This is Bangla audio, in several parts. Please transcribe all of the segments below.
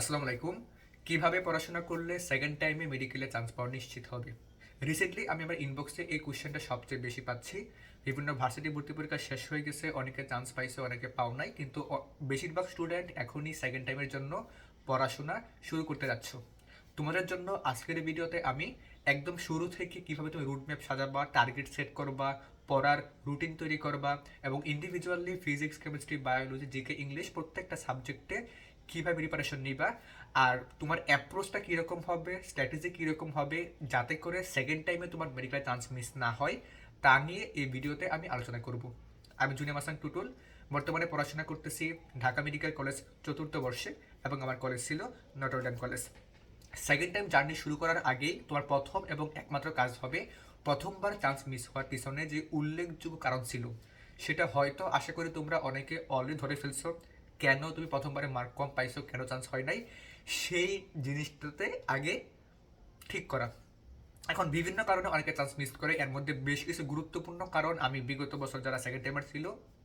আসসালামু আলাইকুম। কীভাবে পড়াশোনা করলে সেকেন্ড টাইমে মেডিকেলে চান্স পাওয়া নিশ্চিত হবে? রিসেন্টলি আমি আমার ইনবক্সে এই কোশ্চেনটা সবচেয়ে বেশি পাচ্ছি। বিভিন্ন ভার্সিটি ভর্তি পরীক্ষা শেষ হয়ে গেছে, অনেকে চান্স পাইছে, অনেকে পাও নাই, কিন্তু বেশিরভাগ স্টুডেন্ট এখনই সেকেন্ড টাইমের জন্য পড়াশোনা শুরু করতে যাচ্ছ। তোমাদের জন্য আজকের ভিডিওতে আমি একদম শুরু থেকে কীভাবে তুমি রুট ম্যাপ সাজাবা টার্গেট সেট করবা, পড়ার রুটিন তৈরি করবা এবং individually physics chemistry biology GK English প্রত্যেকটা সাবজেক্টে কীভাবে প্রিপারেশন নিবা? আর তোমার অ্যাপ্রোচটা কীরকম হবে? স্ট্র্যাটেজি কীরকম হবে? যাতে করে সেকেন্ড টাইমে তোমার মেডিকেল চান্স মিস না হয়, তা নিয়ে এই ভিডিওতে আমি আলোচনা করব। আমি জুনিয়া মাসান টুটুল। বর্তমানে পড়াশোনা করতেছি ঢাকা মেডিকেল কলেজ চতুর্থ বর্ষে এবং আমার কলেজ ছিল Notre Dame college. Second time journey শুরু করার আগেই তোমার প্রথম এবং একমাত্র কাজ হবে প্রথমবার চান্স মিস হওয়ার পিছনে যে উল্লেখযোগ্য কারণ ছিল। সেটা হয়তো আশা করি তোমরা অনেকে অলরেডি ধরে ফেলছো। কেন তুমি প্রথমবারে মার্ক কম পাইছো, কেন চান্স হয় নাই, সেই জিনিসটাতে আগে ঠিক করা। এখন বিভিন্ন কারণে অনেকে চান্স মিস করে, এর মধ্যে বেশ কিছু গুরুত্বপূর্ণ কারণ আমি বিগত বছর যারা সেকেন্ড টাইমার ছিল,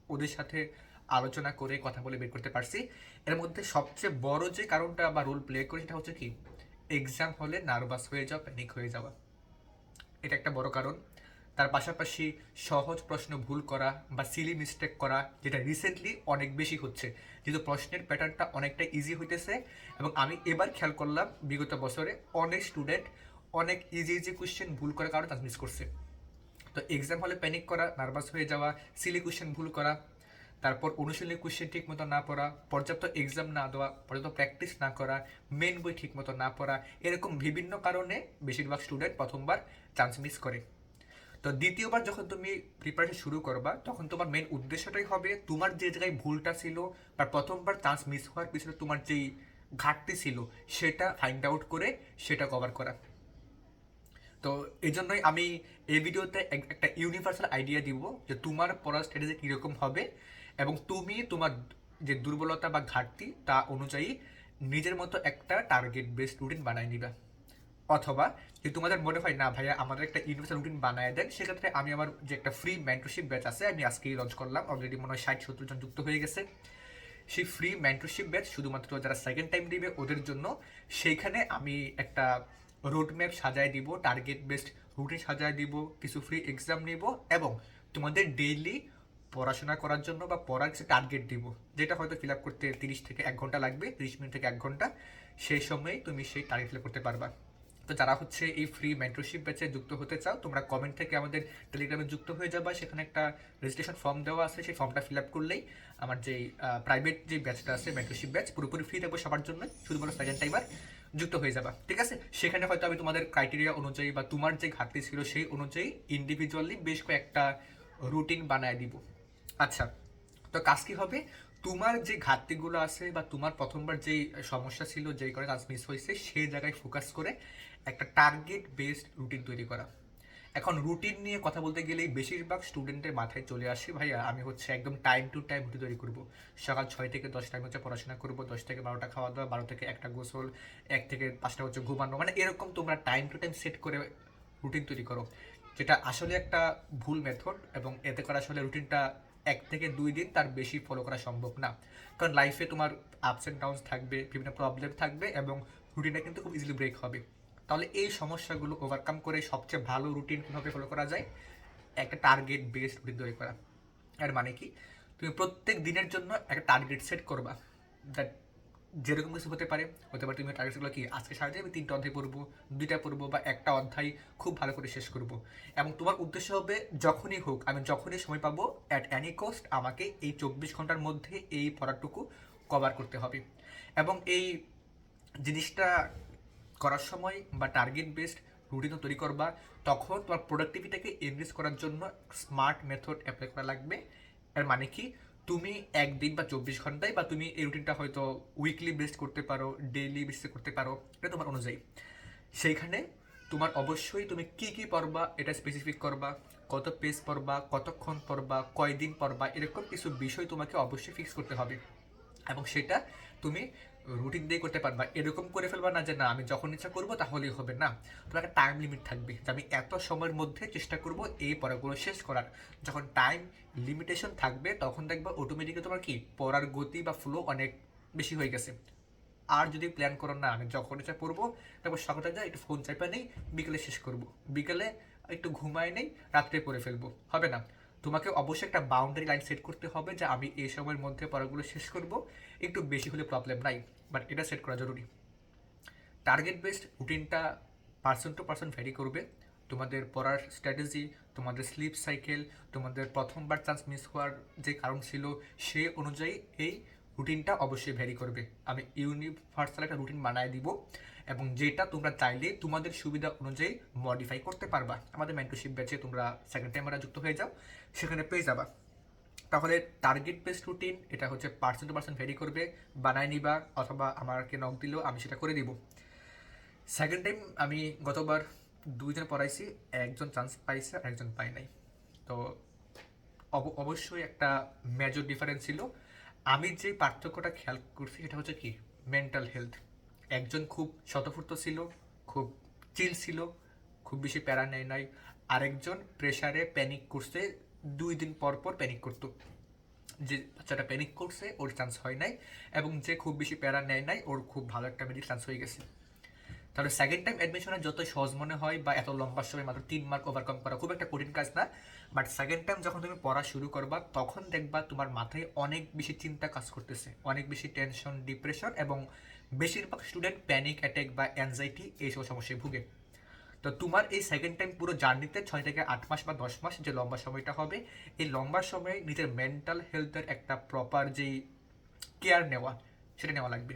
ওদের সাথে আলোচনা করে কথা বলে বের করতে পারছি। এর মধ্যে সবচেয়ে বড় যে কারণটা বা রোল প্লে করে সেটা হচ্ছে কি এক্সাম হলে নার্ভাস হয়ে যাওয়া প্যানিক হয়ে যাওয়া। এটা একটা বড় কারণ। তার পাশাপাশি সহজ প্রশ্ন ভুল করা বা সিলি মিস্টেক করা, যেটা রিসেন্টলি অনেক বেশি হচ্ছে। যেহেতু প্রশ্নের প্যাটার্নটা অনেকটা ইজি হইতেছে এবং আমি এবার খেয়াল করলাম বিগত বছরে অনেক স্টুডেন্ট অনেক ইজি ইজি কোশ্চেন ভুল করার কারণে চান্স মিস করছে। তো এক্সাম হলে প্যানিক করা নার্ভাস হয়ে যাওয়া সিলি কোশ্চেন ভুল করা, তারপর অনুশীলনী কোশ্চেন ঠিক মতো না পড়া, পর্যাপ্ত এক্সাম না দেওয়া, পর্যাপ্ত প্র্যাকটিস না করা মেন বই ঠিক মতো না পড়া, এরকম বিভিন্ন কারণে বেশিরভাগ স্টুডেন্ট প্রথমবার চান্স মিস করে। তো দ্বিতীয়বার যখন তুমি প্রিপারেশন শুরু করবা, তখন তোমার মেন উদ্দেশ্যটাই হবে তোমার যে জায়গায় ভুলটা ছিল বা প্রথমবার চান্স মিস হওয়ার পিছনে তোমার যেই ঘাটতি ছিল, সেটা ফাইন্ড আউট করে সেটা কভার করা। তো এই জন্যই আমি এই ভিডিওতে এক- একটা ইউনিভার্সাল আইডিয়া দিব যে তোমার পড়ার স্ট্র্যাটেজি কীরকম হবে এবং তুমি তোমার যে দুর্বলতা বা ঘাটতি তা অনুযায়ী নিজের মতো একটা টার্গেট বেসড রুটিন বানায় নিবা। অথবা যদি তোমাদের মনে হয়, না ভাইয়া, আমাদের একটা ইউনিভার্সাল রুটিন বানায় দেন, সেক্ষেত্রে আমি আমার যে একটা ফ্রি মেন্টরশিপ ব্যাচ আছে, আমি আজকেই লঞ্চ করলাম। অলরেডি মনে হয় ষাট, সত্তর জন যুক্ত হয়ে গেছে। সেই ফ্রি মেন্টরশিপ ব্যাচ শুধুমাত্র যারা সেকেন্ড টাইম দিবে, ওদের জন্য সেইখানে আমি একটা রোড ম্যাপ সাজায় দিব টার্গেট বেসড রুটিন সাজায় দিব, কিছু ফ্রি এক্সাম নিব এবং তোমাদের ডেইলি পড়াশোনা করার জন্য বা পড়ার কিছু টার্গেট দিব, যেটা হয়তো ফিল আপ করতে তিরিশ থেকে এক ঘণ্টা লাগবে, তিরিশ মিনিট থেকে এক ঘণ্টা, সেই সময়ে তুমি সেই টার্গেট ফিল করতে পারবা। তো যারা হচ্ছে এই ফ্রি মেন্টরশিপ ব্যাচে যুক্ত হতে চাও, তোমরা কমেন্ট থেকে আমাদের টেলিগ্রামে যুক্ত হয়ে যাবা। সেখানে একটা রেজিস্ট্রেশন ফর্ম দেওয়া আছে, সেই ফর্মটা ফিল আপ করলেই আমার যে প্রাইভেট যে ব্যাচটা আছে মেন্টরশিপ ব্যাচ পুরোপুরি ফ্রি থাকবে সবার জন্য শুধুমাত্র সেকেন্ড টাইমার যুক্ত হয়ে যাবা। ঠিক আছে? সেখানে হয়তো আমি তোমাদের ক্রাইটেরিয়া অনুযায়ী বা তোমার যে ঘাটতি ছিল সেই অনুযায়ী ইন্ডিভিজুয়ালি বেশ কয়েকটা রুটিন বানায় দিব। আচ্ছা তো কাজ কি হবে? তোমার যে ঘাটতিগুলো আছে বা তোমার প্রথমবার যে সমস্যা ছিল, যেই করে কাজ মিস হয়েছে সেই জায়গায় ফোকাস করে একটা টার্গেট বেসড রুটিন তৈরি করা। এখন রুটিন নিয়ে কথা বলতে গেলেই বেশিরভাগ স্টুডেন্টের মাথায় চলে আসে, ভাইয়া, আমি হচ্ছে একদম টাইম টু টাইম রুটিন তৈরি করব। সকাল ছয় থেকে দশটা আমি হচ্ছে পড়াশোনা করব, দশ থেকে বারোটা খাওয়া দাওয়া, বারো থেকে একটা গোসল, এক থেকে পাঁচটা হচ্ছে ঘুমানো। মানে এরকম তোমরা টাইম টু টাইম সেট করে রুটিন তৈরি করো। যেটা আসলে একটা ভুল মেথড এবং এতে করে আসলে রুটিনটা এক থেকে দুই দিন তার বেশি ফলো করা সম্ভব না। কারণ লাইফে তোমার আপস অ্যান্ড ডাউনস থাকবে, বিভিন্ন প্রবলেম থাকবে এবং রুটিনটা কিন্তু খুব ইজিলি ব্রেক হবে। তাহলে এই সমস্যাগুলো ওভারকাম করে সবচেয়ে ভালো রুটিন কীভাবে ফলো করা যায়? একটা টার্গেট বেসড রুটিন তৈরি করা। এর মানে কি? তুমি প্রত্যেক দিনের জন্য একটা টার্গেট সেট করবা। দ্যাট যেরকম কিছু হতে পারে হতে পারে তুমি টার্গেটগুলো কি? আজকে সারাদিন আমি তিনটা অধ্যায় পড়ব, দুইটা পড়ব বা একটা অধ্যায় খুব ভালো করে শেষ করব। এবং তোমার উদ্দেশ্য হবে যখনই হোক, আমি যখনই সময় পাবো অ্যাট অ্যানি কস্ট আমাকে এই চব্বিশ ঘণ্টার মধ্যে এই পড়াটুকু কভার করতে হবে। এবং এই জিনিসটা করার সময় বা টার্গেট বেসড রুটিন তৈরি করবা, তখন তোমার প্রোডাক্টিভিটাকে এনরিচ করার জন্য স্মার্ট মেথড অ্যাপ্লাই করা লাগবে। এর মানে কি? তুমি একদিন বা চব্বিশ ঘন্টায় বা তুমি এই রুটিনটা হয়তো উইকলি বেসড করতে পারো ডেইলি বেসে করতে পারো, এটা তোমার অনুযায়ী। সেইখানে তোমার অবশ্যই তুমি কি কি পড়বা, এটা স্পেসিফিক করবা, কত পেজ পড়বা, কতক্ষণ পড়বা, কয়দিন পড়বা, এরকম কিছু বিষয় তোমাকে অবশ্যই ফিক্স করতে হবে। এবং সেটা তুমি রুটিন দিয়ে করতে পারবা, এরকম করে ফেলবা না যে, না, আমি যখন ইচ্ছা করব তাহলেই হবে। না তোমার একটা টাইম লিমিট থাকবে যে, আমি এত সময়ের মধ্যে চেষ্টা করব এই পড়াগুলো শেষ করার। যখন টাইম লিমিটেশন থাকবে, তখন দেখবা অটোমেটিক্যালি তোমার কি, পড়ার গতি বা ফ্লো অনেক বেশি হয়ে গেছে। আর যদি প্ল্যান করো, না, আমি যখন ইচ্ছা পড়ব তারপর সকালে যা একটু ফোন চাইপা নেই, বিকেলে শেষ করব। বিকেলে একটু ঘুমায় নেই, রাত্রে পড়ে ফেলব। হবে না? তোমাকে অবশ্যই একটা বাউন্ডারি লাইন সেট করতে হবে যে আমি এই সময়ের মধ্যে পড়াগুলো শেষ করব। একটু বেশি হলে প্রবলেম নাই বাট এটা সেট করা জরুরি। টার্গেট বেসড রুটিনটা পার্সন টু পার্সন ভ্যারি করবে। তোমাদের পড়ার স্ট্র্যাটেজি তোমাদের স্লিপ সাইকেল তোমাদের প্রথমবার চান্স মিস হওয়ার যে কারণ ছিল সে অনুযায়ী এই রুটিনটা অবশ্যই ভ্যারি করবে। আমি ইউনিভার্সাল একটা রুটিন বানায় দিব এবং যেটা তোমরা চাইলে তোমাদের সুবিধা অনুযায়ী মডিফাই করতে পারবা। আমাদের মেন্টরশিপ ব্যাচে তোমরা সেকেন্ড টাইমারা যুক্ত হয়ে যাও, সেখানে পেয়ে যাবা। তাহলে টার্গেট বেসড রুটিন এটা হচ্ছে পার্সন টু পার্সন ভ্যারি করবে, বানায় নিবা অথবা আমাকে নক দিলেও আমি সেটা করে দিব। সেকেন্ড টাইম আমি গতবার দুইজন পড়াইছি, একজন চান্স পাইছে আর একজন পাই নাই। তো অব- অবশ্যই একটা মেজর ডিফারেন্স ছিল। আমি যে পার্থক্যটা খেয়াল করছি সেটা হচ্ছে কি? মেন্টাল হেলথ একজন খুব শতফুর্ত ছিল, খুব চিল ছিল, খুব বেশি প্যারা নেয় নাই। আরেকজন প্রেশারে প্যানিক করছে, দুই দিন পর পর প্যানিক করতো। যে বাচ্চাটা প্যানিক করছে, ওর চান্স হয় নাই এবং যে খুব বেশি প্যারা নেয় নাই, ওর খুব ভালো একটা মেডিক চান্স হয়ে গেছে। তাহলে সেকেন্ড টাইম অ্যাডমিশনে যত সহজ মনে হয় বা এত লম্বা সময় মাত্র তিন মার্ক ওভারকাম করা খুব একটা কঠিন কাজ না। বাট সেকেন্ড টাইম যখন তুমি পড়া শুরু করবা, তখন দেখবা তোমার মাথায় অনেক বেশি চিন্তা কাজ করতেছে। অনেক বেশি টেনশন ডিপ্রেশন এবং বেশিরভাগ স্টুডেন্ট প্যানিক অ্যাটাক বা অ্যাংজাইটি এইসব সমস্যায় ভুগে। তো তোমার এই সেকেন্ড টাইম পুরো জার্নিতে ছয় থেকে আট মাস বা দশ মাস যে লম্বা সময়টা হবে, এই লম্বা সময়ে নিজের মেন্টাল হেলথের একটা প্রপার যেই কেয়ার নেওয়া, সেটা নেওয়া লাগবে।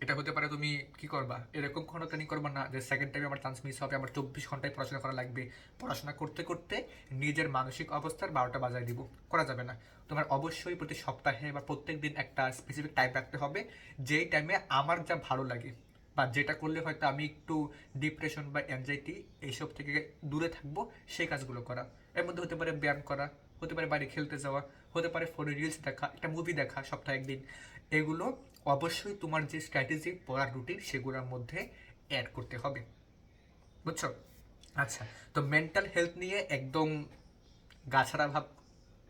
এটা হতে পারে তুমি কি করবা? এরকম কোনো প্ল্যানিং করবা না যে সেকেন্ড টাইমে আমার চান্স মিস হবে, আমার চব্বিশ ঘন্টায় পড়াশোনা করা লাগবে। পড়াশোনা করতে করতে নিজের মানসিক অবস্থার বারোটা বাজায় দিব। করা যাবে না। তোমার অবশ্যই প্রতি সপ্তাহে বা প্রত্যেক দিন একটা স্পেসিফিক টাইম রাখতে হবে। যেই টাইমে আমার যা ভালো লাগে বা যেটা করলে হয়তো আমি একটু ডিপ্রেশন বা অ্যাংজাইটি এইসব থেকে দূরে থাকব, সেই কাজগুলো করা। এর মধ্যে হতে পারে ব্যায়াম করা, হতে পারে বাইরে খেলতে যাওয়া, হতে পারে ফোনে রিলস দেখা, একটা মুভি দেখা সপ্তাহে একদিন। এগুলো অবশ্যই তোমার যে স্ট্র্যাটেজি পড়ার রুটিন সেগুলোর মধ্যে অ্যাড করতে হবে। বুঝছ? আচ্ছা তো মেন্টাল হেলথ নিয়ে একদম গাছাড়া ভাব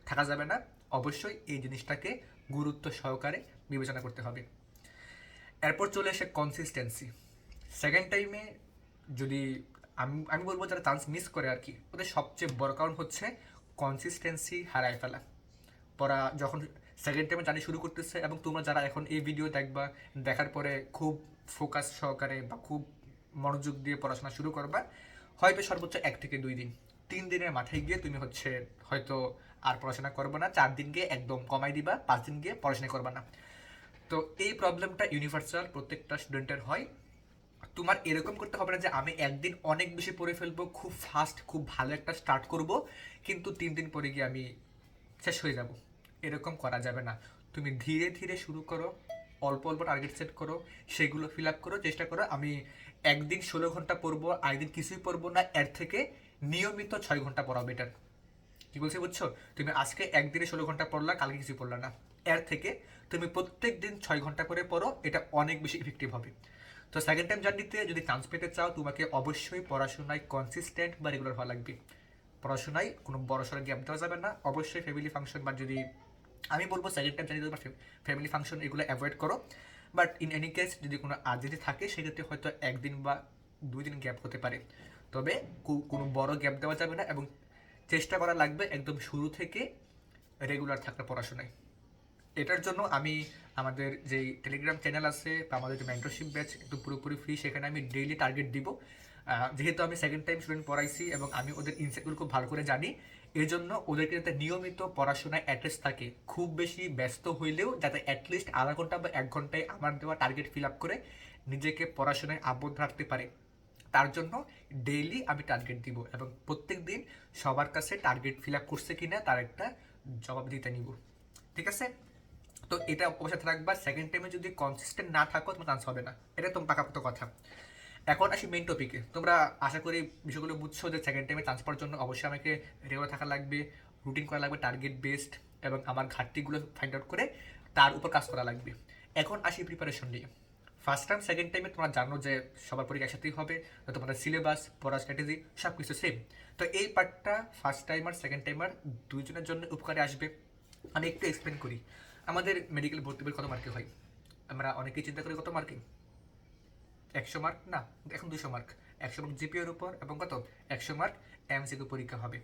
থাকা যাবে না। অবশ্যই এই জিনিসটাকে গুরুত্ব সহকারে বিবেচনা করতে হবে। এরপর চলে আসে কনসিস্টেন্সি সেকেন্ড টাইমে যদি আমি আমি বলব যারা চান্স মিস করে আর কি, ওদের সবচেয়ে বড় কারণ হচ্ছে কনসিস্টেন্সি হারায় ফেলা। পড়া যখন সেকেন্ড টাইমে জানি শুরু করতেছে এবং তোমরা যারা এখন এই ভিডিও দেখবা, দেখার পরে খুব ফোকাস সহকারে বা খুব মনোযোগ দিয়ে পড়াশোনা শুরু করবা, হয়তো সর্বোচ্চ এক থেকে দুই দিন। তিন দিনের মাথায় গিয়ে তুমি হচ্ছে হয়তো আর পড়াশোনা করবে না, চার দিন গিয়ে একদম কমাই দিবা, পাঁচ দিন গিয়ে পড়াশোনা করবা না। তো এই প্রবলেমটা ইউনিভার্সাল প্রত্যেকটা স্টুডেন্টের হয়। তোমার এরকম করতে হবে না যে আমি একদিন অনেক বেশি পড়ে ফেলব, খুব ফাস্ট খুব ভালো একটা স্টার্ট করব, কিন্তু তিন দিন পরে গিয়ে আমি শেষ হয়ে যাব। এরকম করা যাবে না। তুমি ধীরে ধীরে শুরু করো, অল্প অল্প টার্গেট সেট করো, সেগুলো ফিল আপ করো, চেষ্টা করো, আমি একদিন ষোলো ঘণ্টা পড়ব একদিন কিছুই পড়ব না, এর থেকে নিয়মিত ছয় ঘণ্টা পড়া বেটার কি বলছি বুঝছ? তুমি আজকে একদিনে ষোলো ঘণ্টা পড়লা, কালকে কিছু পড়লা না। এর থেকে তুমি প্রত্যেক দিন ছয় ঘণ্টা করে পড়ো, এটা অনেক বেশি ইফেক্টিভ হবে। তো সেকেন্ড টাইম জার্নিতে যদি চান্স পেতে চাও, তোমাকে অবশ্যই পড়াশোনায় কনসিস্টেন্ট বা রেগুলার হওয়া লাগবে। পড়াশোনায় কোনো বড় সড়ো গ্যাপ দেওয়া যাবে না। অবশ্যই ফ্যামিলি ফাংশন বা যদি আমি বলব সেকেন্ড টাইম জানি তোমার ফ্যামিলি ফাংশন এগুলো অ্যাভয়েড করো। বাট ইন এনি কেস যদি কোনো আর্জেন্টি থাকে, সেক্ষেত্রে হয়তো একদিন বা দুই দিন গ্যাপ হতে পারে। তবে কোনো বড় গ্যাপ দেওয়া যাবে না এবং চেষ্টা করা লাগবে একদম শুরু থেকে রেগুলার থাকার পড়াশোনায়। এটার জন্য আমি আমাদের যেই টেলিগ্রাম চ্যানেল আছে বা আমাদের যে মেন্টরশিপ ব্যাচ একদম পুরোপুরি ফ্রি সেখানে আমি ডেইলি টার্গেট দিব। যেহেতু আমি সেকেন্ড টাইম স্টুডেন্ট পড়াইছি এবং আমি ওদের ইনসাইটগুলো খুব ভালো করে জানি এর জন্য ওদেরকে যাতে নিয়মিত পড়াশোনায় অ্যাড্রেস থাকে, খুব বেশি ব্যস্ত হইলেও যাতে অ্যাটলিস্ট আধা ঘণ্টা বা এক ঘন্টায় আমার দেওয়া টার্গেট ফিল আপ করে নিজেকে পড়াশোনায় আবদ্ধ রাখতে পারে। তার জন্য ডেইলি আমি টার্গেট দিব এবং প্রত্যেক দিন সবার কাছে টার্গেট ফিল আপ করছে কি না তার একটা জবাব দিতে নিব। ঠিক আছে? তো এটা অবশ্যই রাখবা সেকেন্ড টাইমে যদি কনসিস্টেন্ট না থাকো, তোমার চান্স হবে না। এটা তোমার পাকাপোক্ত কথা। এখন আসি মেইন টপিকে তোমরা আশা করি বিষয়গুলো বুঝছ যে সেকেন্ড টাইমে চান্স পাওয়ার জন্য অবশ্যই আমাকে রেগুলার থাকা লাগবে রুটিন করা লাগবে টার্গেট বেসড এবং আমার ঘাটতিগুলো ফাইন্ড আউট করে তার উপর কাজ করা লাগবে। এখন আসি প্রিপারেশন নিয়ে। ফার্স্ট টাইম সেকেন্ড টাইমে তোমরা জানো যে সবার পরীক্ষা একসাথেই হবে, তো তোমাদের সিলেবাস পড়ার স্ট্র্যাটেজি সব কিছু সেম তো এই পার্টটা ফার্স্ট টাইমার সেকেন্ড টাইমার দুইজনের জন্য উপকারে আসবে। আমি একটু এক্সপ্লেন করি। আমাদের মেডিকেল ভর্তি বই কত মার্কে হয়? আমরা অনেকেই চিন্তা করি কত মার্কিং একশো মার্ক না, এখন দুশো মার্ক একশো মার্ক জিপিএর উপর এবং কত? একশো মার্ক এমসিকিউ পরীক্ষা হবে।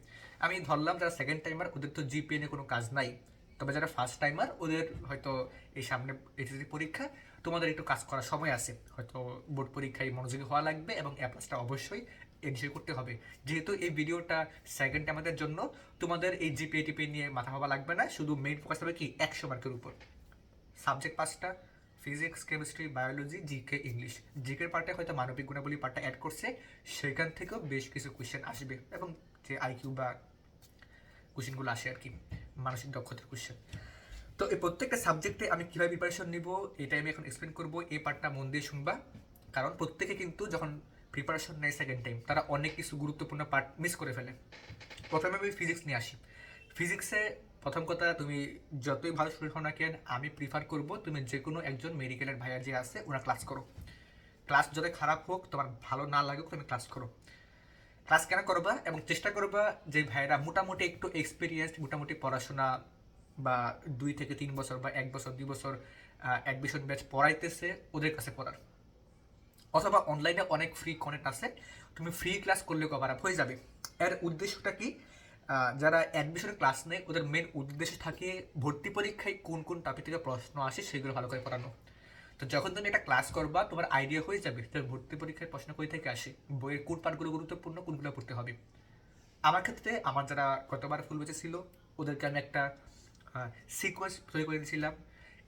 আমি ধরলাম যারা সেকেন্ড টাইমার ওদের তো জিপিএ নিয়ে কোনো কাজ নাই। তবে যারা ফার্স্ট টাইমার ওদের হয়তো এই সামনে এইচএসসি পরীক্ষা, তোমাদের একটু কাজ করার সময় আছে। হয়তো বোর্ড পরীক্ষায় মনোযোগী হওয়া লাগবে এবং অ্যাপ্লাসটা অবশ্যই এনজয় করতে হবে। যেহেতু এই ভিডিওটা সেকেন্ড টাইমারদের জন্য, তোমাদের এই জিপিএ টিপিএ নিয়ে মাথা ভাবা লাগবে না। শুধু মেইন ফোকাস হবে কি? একশো মার্কের উপর। সাবজেক্ট পাঁচটা physics chemistry biology GK English জিকের পার্টে হয়তো মানবিক গুণাবলী পার্টটা অ্যাড করছে। সেখান থেকেও বেশ কিছু কোয়েশ্চেন আসবে এবং যে আইকিউ বা কোশ্চেনগুলো আসে আর কি মানসিক দক্ষতার কোশ্চেন তো এই প্রত্যেকটা সাবজেক্টে আমি কীভাবে প্রিপারেশন নিব, এটাই আমি এখন এক্সপ্লেন করব। এই পার্টটা মন দিয়ে শুনবা। কারণ প্রত্যেকে কিন্তু যখন প্রিপারেশন নেয় সেকেন্ড টাইম তারা অনেক কিছু গুরুত্বপূর্ণ পার্ট মিস করে ফেলে। প্রথমে আমি ফিজিক্স নিয়ে আসি। ফিজিক্সে প্রথম কথা, তুমি যতই ভালো স্টুডেন্ট হও না কেন, আমি প্রিফার করব তুমি যে কোনো একজন মেডিকেলের ভাইয়া যে আছে, ওরা ক্লাস করো। ক্লাস যতই খারাপ হোক, তোমার ভালো না লাগুক, তুমি ক্লাস করো। ক্লাস কেন করবা এবং চেষ্টা করবা যে ভাইয়েরা মোটামুটি একটু এক্সপিরিয়েন্স মোটামুটি পড়াশোনা বা দুই থেকে তিন বছর বা এক বছর, দুই বছর অ্যাডমিশন ব্যাচ পড়াইতেছে, ওদের কাছে পড়ার। অথবা অনলাইনে অনেক ফ্রি কনেক্ট আছে, তুমি ফ্রি ক্লাস করলে কভার আপ হয়ে যাবে। এর উদ্দেশ্যটা কি? যারা অ্যাডমিশনের ক্লাস নেয়, ওদের মেন উদ্দেশ্য থাকে ভর্তি পরীক্ষায় কোন কোন টপিক থেকে প্রশ্ন আসে সেগুলো ভালো করে পড়ানো। তো যখন তুমি একটা ক্লাস করবা, তোমার আইডিয়া হয়ে যাবে যে ভর্তি পরীক্ষায় প্রশ্ন কই থেকে আসে, বইয়ের কোন পার্টগুলো গুরুত্বপূর্ণ, কোনগুলো পড়তে হবে। আমার ক্ষেত্রে আমার যারা গতবার ফুল বেঁচে ছিল, ওদেরকে আমি একটা সিকোয়েন্স তৈরি করে দিয়েছিলাম।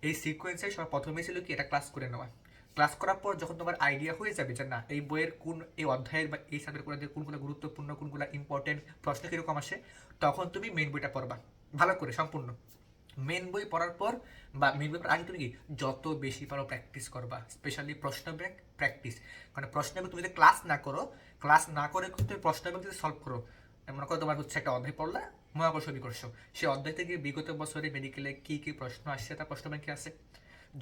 এই সিকোয়েন্সে সবার প্রথমে ছিল কি এটা ক্লাস করে নেওয়া। ক্লাস করার পর যখন তোমার আইডিয়া হয়ে যাবে যে না, এই বইয়ের কোন, এই অধ্যায়ের বা এই সাবজেক্টগুলোতে কোনগুলো গুরুত্বপূর্ণ কোনগুলো ইম্পর্টেন্ট প্রশ্ন কীরকম আসে, তখন তুমি মেন বইটা পড়বা। ভালো করে, সম্পূর্ণ। মেন বই পড়ার পর বা মেন বই আগে তুমি কি, যত বেশি পারো প্র্যাকটিস করবা স্পেশালি প্রশ্ন ব্যাংক প্র্যাকটিস মানে প্রশ্ন তুমি যদি ক্লাস না করো ক্লাস না করে কিন্তু তুমি প্রশ্ন ব্যাংক যদি সলভ করো, মনে করো তোমার হচ্ছে একটা অধ্যায় পড়লা, মহাকর্ষ বিকর্ষ সেই অধ্যায় থেকে বিগত বছরে মেডিকেলে কী কী প্রশ্ন আসছে তার প্রশ্ন ব্যাংকে আছে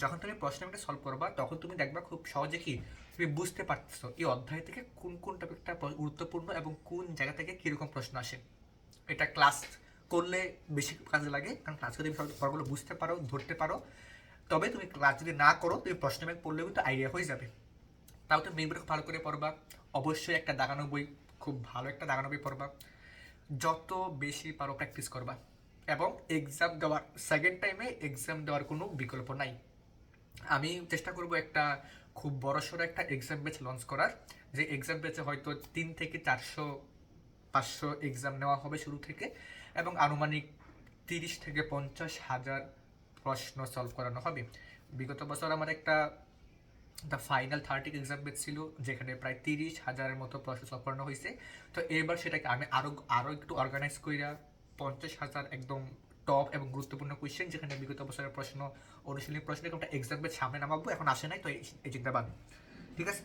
যখন তুমি প্রশ্ন ব্যাংকটা সলভ করবা, তখন তুমি দেখবা খুব সহজে কি তুমি বুঝতে পারতেছো এই অধ্যায় থেকে কোন কোন টপিকটা গুরুত্বপূর্ণ এবং কোন জায়গা থেকে কীরকম প্রশ্ন আসে। এটা ক্লাস করলে বেশি কাজে লাগে, কারণ ক্লাস করে পড়াগুলো বুঝতে পারো, ধরতে পারো। তবে তুমি ক্লাস যদি না করো, তুমি প্রশ্ন ব্যাংক পড়লেও কিন্তু আইডিয়া হয়ে যাবে। তাও তুমি মেন খুব ভালো করে পড়বা। অবশ্যই একটা দাগানো বই, খুব ভালো একটা দাগানো বই পড়বা। যত বেশি পারো প্র্যাকটিস করবা। এবং এক্সাম দেওয়ার সেকেন্ড টাইমে এক্সাম দেওয়ার কোনো বিকল্প নাই। আমি চেষ্টা করব একটা খুব বড়সড় একটা এক্সাম ব্যাচ লঞ্চ করার। যে এক্সাম ব্যাচে হয়তো তিন থেকে চারশো, পাঁচশো এক্সাম নেওয়া হবে শুরু থেকে এবং আনুমানিক তিরিশ থেকে পঞ্চাশ হাজার প্রশ্ন সলভ করানো হবে। বিগত বছর আমার একটা the final thirty exam batch ছিল, যেখানে প্রায় তিরিশ হাজারের মতো প্রশ্ন সলভ করানো হয়েছে। তো এবার সেটাকে আমি আরও আরও একটু অর্গানাইজ করিয়া পঞ্চাশ হাজার একদম টপ এবং গুরুত্বপূর্ণ কোয়েশ্চেন যেখানে বিগত বছরের প্রশ্ন অনুশীলনী প্রশ্ন একটা এক্সাম বেচ সামনে নামাবো, এখন আসে নাই, তো এই এই চিন্তাবাদ ঠিক আছে?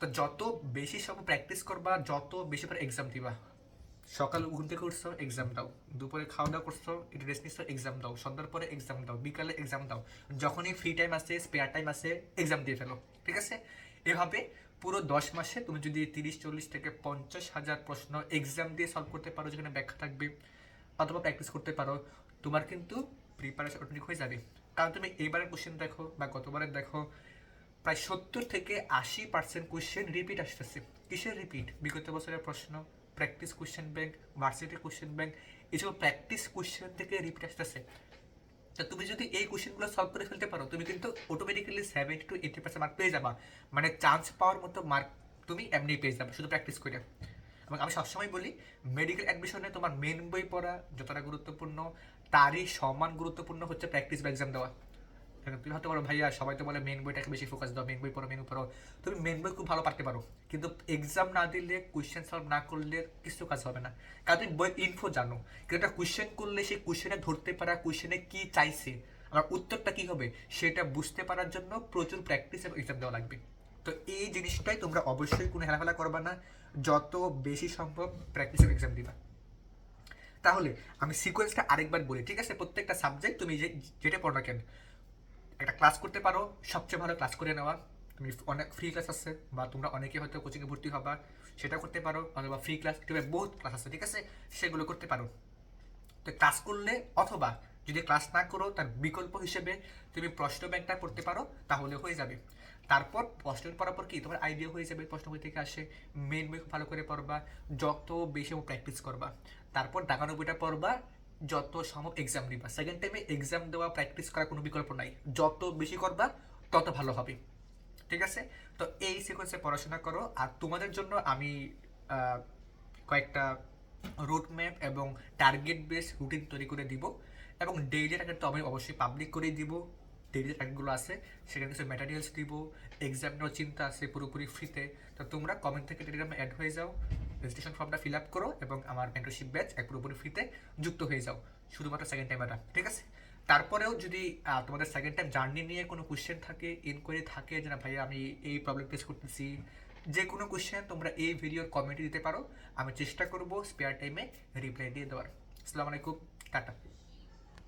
তো যত বেশি সব প্র্যাকটিস করবা, যত বেশি পর এক্সাম দিবা, সকাল ঘুম থেকে উঠছো এক্সাম দাও, দুপুরে খাওয়া দাওয়া করছ, একটু রেস্ট নিচ্ছ এক্সাম দাও, সন্ধ্যার পরে এক্সাম দাও, বিকালে এক্সাম দাও, যখনই ফ্রি টাইম আছে স্পেয়ার টাইম আছে এক্সাম দিয়ে ফেলো, ঠিক আছে? এভাবে পুরো দশ মাসে তুমি যদি তিরিশ, চল্লিশ থেকে পঞ্চাশ হাজার প্রশ্ন এক্সাম দিয়ে সলভ করতে পারো, যেখানে ব্যাখ্যা থাকবে, অথবা প্র্যাকটিস করতে পারো তোমার কিন্তু প্রিপারেশন অটোমেটিক হয়ে যাবে। কারণ তুমি এইবারের কোশ্চেন দেখো বা গতবারের দেখো, প্রায় সত্তর থেকে আশি পার্সেন্ট কোশ্চেন রিপিট আসতেছে। কিসের রিপিট বিগত বছরের প্রশ্ন practice question bank varsity question bank এসব প্র্যাকটিস কোশ্চেন থেকে রিপিট আসতেছে। তা তুমি যদি এই কোশ্চেনগুলো সলভ করে ফেলতে পারো, তুমি কিন্তু automatically seventy to eighty percent mark পেয়ে যাবা। মানে চান্স পাওয়ার মতো মার্ক তুমি এমনি পেয়ে যাবে, শুধু প্র্যাকটিস করে। এবং আমি সবসময় বলি মেডিকেল অ্যাডমিশনে তোমার মেন বই পড়া যতটা গুরুত্বপূর্ণ, তারই সমান গুরুত্বপূর্ণ হচ্ছে প্র্যাকটিস বা এক্সাম দেওয়া। তুমি হয়তো বলো, ভাইয়া, সবাই তো বলে মেন বইটাকে বেশি ফোকাস দাও মেন বই পড়ো মেন পড়ো। তুমি মেন বই খুব ভালো পারতে পারো, কিন্তু এক্সাম না দিলে কোয়েশ্চেন সলভ না করলে কিছু কাজ হবে না। কারণ তুমি বই ইনফো জানো, কিন্তু একটা কোয়েশ্চেন করলে সেই কোয়েশ্চেনে ধরতে পারা কোয়েশ্চেনে কি চাইছে আমার উত্তরটা কি হবে, সেটা বুঝতে পারার জন্য প্রচুর প্র্যাকটিস এবং এক্সাম দেওয়া লাগবে। তো এই জিনিসটাই তোমরা অবশ্যই কোনো হেলাফেলা করবা না। যত বেশি সম্ভব প্র্যাকটিস এবং এক্সাম দিবা। তাহলে আমি সিকোয়েন্সটা আরেকবার বলি, ঠিক আছে? প্রত্যেকটা সাবজেক্ট তুমি যে, যেটা পড়ো না কেন? একটা ক্লাস করতে পারো, সবচেয়ে ভালো ক্লাস করে নেওয়া। তুমি অনেক ফ্রি ক্লাস আছে, বা তোমরা অনেকে হয়তো কোচিংয়ে ভর্তি হবা সেটা করতে পারো, অথবা ফ্রি ক্লাস বহুত ক্লাস আছে, ঠিক আছে? সেগুলো করতে পারো। তো ক্লাস করলে অথবা যদি ক্লাস না করো, তার বিকল্প হিসেবে তুমি প্রশ্ন ব্যাংকটা করতে পারো, তাহলে হয়ে যাবে। তারপর প্রশ্ন পড়ার পর কি? তোমার আইডিয়া হয়ে যাবে, প্রশ্ন থেকে আসে মেন বই ভালো করে পড়বা, যত বেশি প্র্যাকটিস করবা। তারপর দাগানো বইটা পড়বা, যত সম্ভব এক্সাম দিবা সেকেন্ড টাইমে এক্সাম দেওয়া প্র্যাকটিস করার কোনো বিকল্প নাই। যত বেশি করবা, তত ভালো হবে। ঠিক আছে? তো এই সিকোয়েন্সে পড়াশোনা করো। আর তোমাদের জন্য আমি কয়েকটা রুট ম্যাপ এবং টার্গেট বেস রুটিন তৈরি করে দিব। এবং ডেইলি টার্গেট তো আমি অবশ্যই পাবলিক করেই দিব। ডেইলি টার্গেটগুলো আছে, সেখানে কিছু ম্যাটেরিয়ালস দিব এক্সাম নেওয়ার চিন্তা আছে পুরোপুরি ফ্রিতে তো। তোমরা কমেন্ট থেকে টেলিগ্রামে অ্যাড হয়ে যাও রেজিস্ট্রেশন ফর্মটা ফিল আপ করো এবং আমার মেন্টরশিপ ব্যাচ এক পুরোপুরি ফ্রিতে যুক্ত হয়ে যাও। শুধুমাত্র সেকেন্ড টাইম এটা, ঠিক আছে? তারপরেও যদি তোমাদের সেকেন্ড টাইম জার্নি নিয়ে কোনো কোশ্চেন থাকে ইনকোয়ারি থাকে যে না ভাইয়া আমি এই প্রবলেম ফেস করতেছি যে কোনো কোশ্চেন তোমরা এই ভিডিওর কমেন্টে দিতে পারো। আমি চেষ্টা করব স্পেয়ার টাইমে রিপ্লাই দিয়ে দেওয়ার। আসসালামু আলাইকুম, টাটা।